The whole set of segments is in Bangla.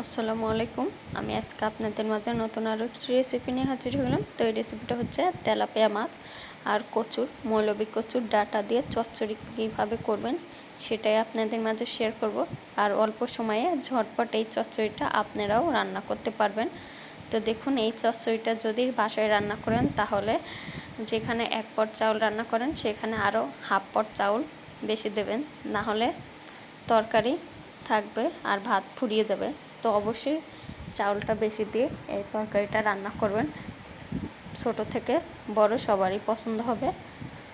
আসসালামু আলাইকুম। আমি আজকে আপনাদের মাঝে নতুন আরও একটি রেসিপি নিয়ে হাজির হলাম। তো এই রেসিপিটা হচ্ছে তেলাপিয়া মাছ আর কচুর মৌলবী কচুর ডাটা দিয়ে চচ্চড়ি কীভাবে করবেন সেটাই আপনাদের মাঝে শেয়ার করব। আর অল্প সময়ে ঝটপট এই চচ্চড়িটা আপনারাও রান্না করতে পারবেন। তো দেখুন, এই চচ্চড়িটা যদি বাসায় রান্না করেন তাহলে যেখানে এক পট চাউল রান্না করেন সেখানে আরও হাফ পট চাউল বেশি দেবেন। না হলে তরকারি থাকবে আর ভাত ফুরিয়ে যাবে। তো অবশ্যই চাউলটা বেশি দিয়ে এই তরকারিটা রান্না করবেন। ছোট থেকে বড় সবারই পছন্দ হবে।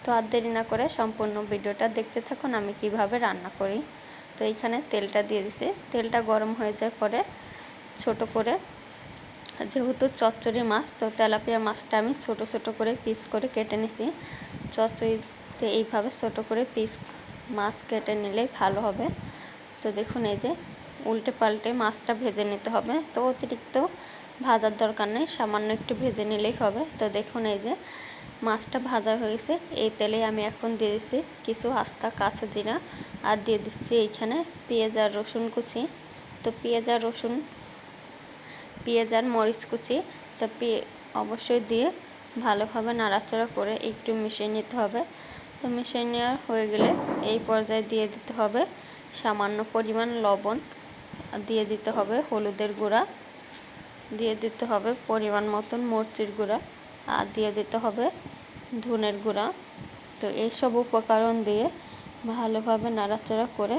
তো আর দেরি না করে সম্পূর্ণ ভিডিওটা দেখতে থাকুন আমি কীভাবে রান্না করি। তো এইখানে তেলটা দিয়ে দিছি। তেলটা গরম হয়ে যাওয়ার পরে ছোট করে যেহেতু চচ্চড়ি মাছ, তো তেলাপিয়া মাছটা আমি ছোট ছোট করে পিস করে কেটে নিছি। চচ্চড়িতে এইভাবে ছোট করে পিস মাছ কেটে নিলেই ভালো হবে। তো দেখুন এই যে উল্টে পাল্টে মাছটা ভেজে নিতে হবে। তো অতিরিক্ত ভাজার দরকার নেই, সামান্য একটু ভেজে নিলেই হবে। তো দেখুন এই যে মাছটা ভাজা হয়েছে এই তেলে আমি এখন দিয়ে দিচ্ছি কিছু আস্তা কাঁচা জিরা আর দিয়ে দিচ্ছি এইখানে পেঁয়াজ আর রসুন কুচি। তো পেঁয়াজ আর রসুন, পেঁয়াজ আর মরিচ কুচি, তো অবশ্যই দিয়ে ভালোভাবে নাড়াচাড়া করে একটু মিশিয়ে নিতে হবে। তো মিশিয়ে নেওয়া হয়ে গেলে এই পর্যায়ে দিয়ে দিতে হবে সামান্য পরিমাণ লবণ দিয়ে দিতে হবে, হলুদের গুঁড়া দিয়ে দিতে হবে, পরিমাণ মতন মরচির গুঁড়া, আর দিয়ে দিতে হবে ধনের গুঁড়া। তো এইসব উপকরণ দিয়ে ভালোভাবে নাড়াচাড়া করে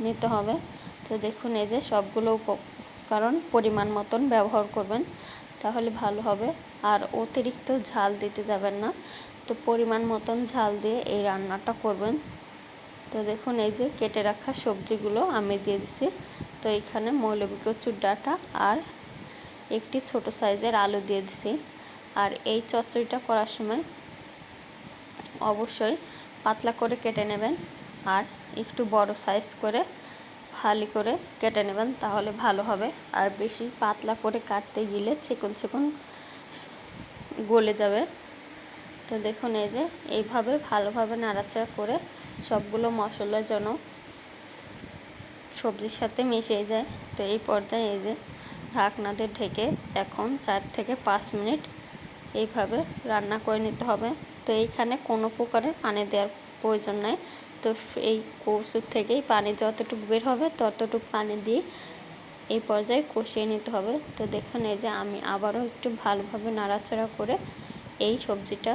নিতে হবে। তো দেখুন, এই যে সবগুলো উপকরণ পরিমাণ মতন ব্যবহার করবেন, তাহলে ভালো হবে। আর অতিরিক্ত ঝাল দিতে যাবেন না। তো পরিমাণ মতন ঝাল দিয়ে এই রান্নাটা করবেন। তো দেখুন, এই যে কেটে রাখা সবজিগুলো আমি দিয়ে দিছি। তো এখানে মৌলবী কচুর ডাটা আর একটি ছোট সাইজের আলু দিয়ে দিছি। আর এই চচ্চড়িটা করার সময় অবশ্যই পাতলা করে কেটে নেবেন আর একটু বড় সাইজ করে ফালি করে কেটে নেবেন, তাহলে ভালো হবে। আর বেশি পাতলা করে কাটতে গেলে চিকন চিকন গলে যাবে। তো দেখুন, এই যে এইভাবে ভালোভাবে নাড়াচাড়া করে সবগুলো মশলা যেন সবজির সাথে মিশে যায়। তো এই পর্যায়ে এই যে ঢাকনাতে ঢেকে এখন চার থেকে পাঁচ মিনিট এইভাবে রান্না করে নিতে হবে। তো এইখানে কোনো প্রকারের পানি দেওয়ার প্রয়োজন নাই। তো এই কৌসুর থেকেই পানি যতটুকু বের হবে ততটুকু পানি দিয়ে এই পর্যায়ে কষিয়ে নিতে হবে। তো দেখুন, এই যে আমি আবারও একটু ভালোভাবে নাড়াচাড়া করে এই সবজিটা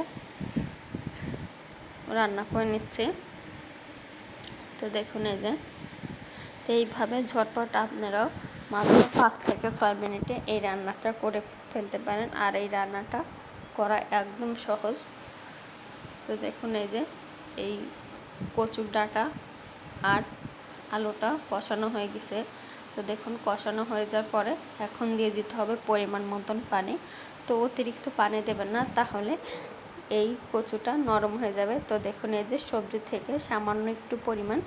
রান্না করে নিচ্ছে। তো দেখুন এই যে, তো এইভাবে ঝটপট আপনারাও মাত্র পাঁচ থেকে ছয় মিনিটে এই রান্নাটা করে ফেলতে পারেন আর এই রান্নাটা করা একদম সহজ। তো দেখুন এই যে, এই কচুর ডাটা আর আলুটা কষানো হয়ে গেছে। তো দেখুন কষানো হয়ে যাওয়ার পরে এখন দিয়ে দিতে হবে পরিমাণ মতন পানি। তো অতিরিক্ত পানি দেবেন না, তাহলে এই কচুটা নরম হয়ে যাবে। তো দেখুন, এই যে সবজি থেকে সামান্য একটু পরিমাণ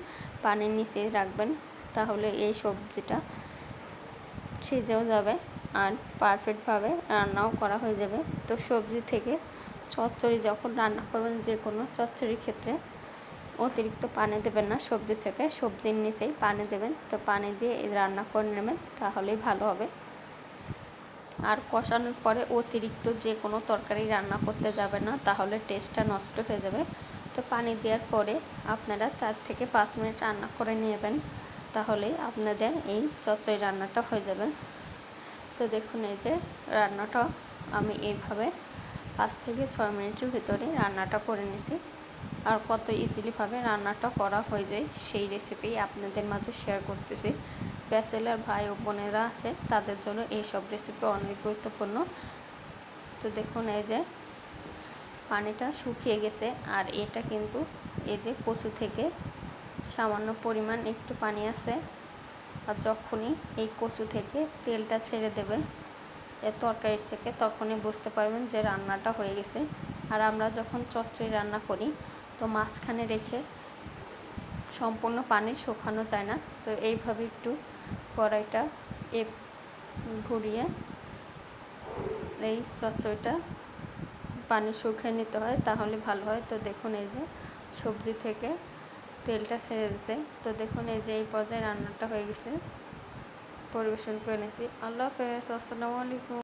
পানির নিচে রাখবেন, তাহলে এই সবজিটা সিজেও যাবে আর পারফেক্টভাবে রান্নাও করা হয়ে যাবে। তো সবজি থেকে চচ্চড়ি যখন রান্না করবেন, যে কোনো চচ্চড়ির ক্ষেত্রে অতিরিক্ত পানি দেবেন না সবজি থেকে, সবজির নিচেই পানি দেবেন। তো পানি দিয়ে রান্না করে নেবেন, তাহলেই ভালো হবে। আর কষানোর পরে অতিরিক্ত যে কোনো তরকারি রান্না করতে যাবে না, তাহলে টেস্টটা নষ্ট হয়ে যাবে। তো পানি দেওয়ার পরে আপনারা চার থেকে পাঁচ মিনিট রান্না করে নেবেন তাহলেই আপনাদের এই চচই রান্নাটা হয়ে যাবে। তো দেখুন, এই যে রান্নাটা আমি এইভাবে পাঁচ থেকে ছয় মিনিটের ভিতরে রান্নাটা করে নিয়েছি। আর কত ইজিলিভাবে রান্নাটা করা হয়ে যায়, সেই রেসিপি আপনাদের মাঝে শেয়ার করতেছি। ব্যাচেলার ভাই ও বোনেরা আছে, তাদের জন্য এই সব রেসিপি অনেক গুরুত্বপূর্ণ। তো দেখুন এই যে পানিটা শুকিয়ে গেছে, আর এটা কিন্তু এই যে কচু থেকে সামান্য পরিমাণ একটু পানি আছে, আর যখনই এই কচু থেকে তেলটা ছেড়ে দেবে, এ তরকারি থেকে তখনই বুঝতে পারবেন যে রান্নাটা হয়ে গেছে। আর আমরা যখন চচ্চড়ি রান্না করি, তো মাঝখানে রেখে সম্পূর্ণ পানি শুকানো যায় না। তো এইভাবে একটু কড়াইটা এ ঘুরিয়ে এই চচ্চড়িটা পানি শুকিয়ে নিতে হয়, তাহলে ভালো হয়। তো দেখুন এই যে সবজি থেকে তেলটা ছেড়ে দিছে। তো দেখুন এই যে এই পর্যায়ে রান্নাটা হয়ে গেছে। পরিবেশন করে নিয়েছি। আল্লাহ হাফেজ। আসসালামু আলাইকুম।